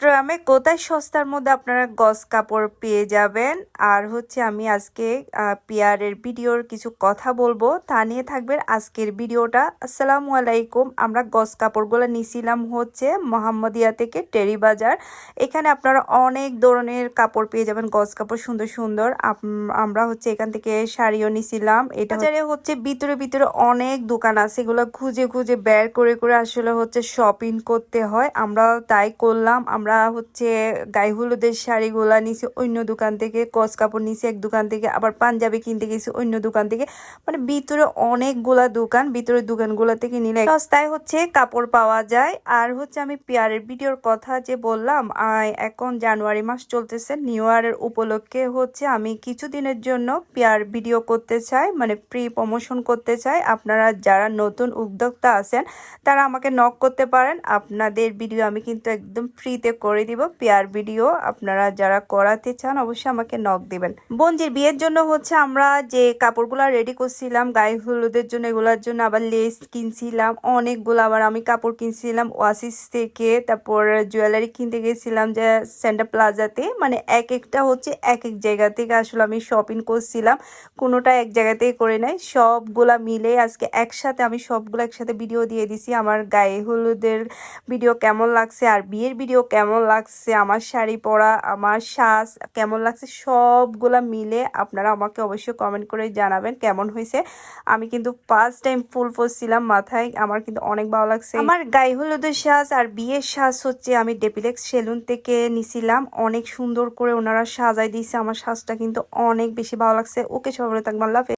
চট্টগ্রামে কোথায় সস্তার মধ্যে আপনারা গস কাপড় পেয়ে যাবেন? আর হচ্ছে আমি আজকে পিয়ারের ভিডিওর কিছু কথা বলব, তা নিয়ে থাকবে আজকের ভিডিওটা। আসসালামু আলাইকুম, আমরা গস কাপড়গুলো নিছিলাম হচ্ছে মোহাম্মদিয়া থেকে টেরি বাজার। এখানে আপনারা অনেক ধরনের কাপড় পেয়ে যাবেন গস কাপড় সুন্দর সুন্দর। আমরা হচ্ছে এখান থেকে শাড়িও নিছিলাম। এটা বাজারে হচ্ছে ভিতরে ভিতরে অনেক দোকান আছে, এগুলো খুঁজে খুঁজে বের করে করে আসলে হচ্ছে শপিং করতে হয়। আমরা তাই করলাম, আমরা হচ্ছে গায়ে হলুদের শাড়িগুলা নিছি, অন্য দোকান থেকে, কস কাপড় নিছি, এক দোকান থেকে, আবার পাঞ্জাবি কিনতে গেছি অন্য দোকান থেকে। মানে ভিতরে অনেকগুলা দোকান ভিতরে দোকানগুলো থেকে নিলে সস্তায় হচ্ছে কাপড় পাওয়া যায়। আর হচ্ছে আমি পেয়ারের ভিডিওর কথা যে বললাম এখন জানুয়ারি মাস চলতেছে, নিউ ইয়ারের উপলক্ষে হচ্ছে আমি কিছুদিনের জন্য পেয়ার ভিডিও করতে চাই মানে প্রি প্রমোশন করতে চাই। আপনারা যারা নতুন উদ্যোক্তা আছেন, তারা আমাকে নক করতে পারেন। আপনাদের ভিডিও আমি কিন্তু একদম ফ্রিতে করে দিব। পেয়ার ভিডিও আপনারা যারা করাতে চান অবশ্যই আমাকে নক দিবেন। বোনজির বিয়ের জন্য হচ্ছে আমরা যে কাপড়গুলো রেডি করছিলাম, গায়ে হলুদের জন্য, এগুলোর জন্য আবার লেস কিনছিলাম, অনেকগুলো আবার আমি কাপড় কিনছিলাম ওয়াসিস থেকে, তারপর জুয়েলারি কিনতে গেছিলাম যে সেন্টার প্লাজাতে মানে এক একটা হচ্ছে এক এক জায়গা থেকে আসলে আমি শপিং করছিলাম, কোনোটা এক জায়গাতেই করে নাই। সবগুলা মিলে আজকে একসাথে আমি সবগুলো একসাথে ভিডিও দিয়ে দিছি। আমার গায়ে হলুদের ভিডিও কেমন লাগছে আর বিয়ের ভিডিও কেমন লাগছে? আমার শাড়ি পরা, আমার সাজ কেমন লাগছে? সবগুলা মিলে আপনারা আমাকে অবশ্যই কমেন্ট করে জানাবেন কেমন হয়েছে। আমি কিন্তু ফার্স্ট টাইম ফুল পরছিলাম মাথায়, আমার কিন্তু অনেক ভালো লাগছে। আমার গায়ে হলুদের সাজ আর বিয়ের সাজ হচ্ছে আমি ডেপিলেক্স সেলুন থেকে নিছিলাম, অনেক সুন্দর করে ওনারা সাজাই দিয়েছে, আমার সাজটা কিন্তু অনেক বেশি ভালো লাগছে। ওকে সবাই থাকবেন, আল্লাহ।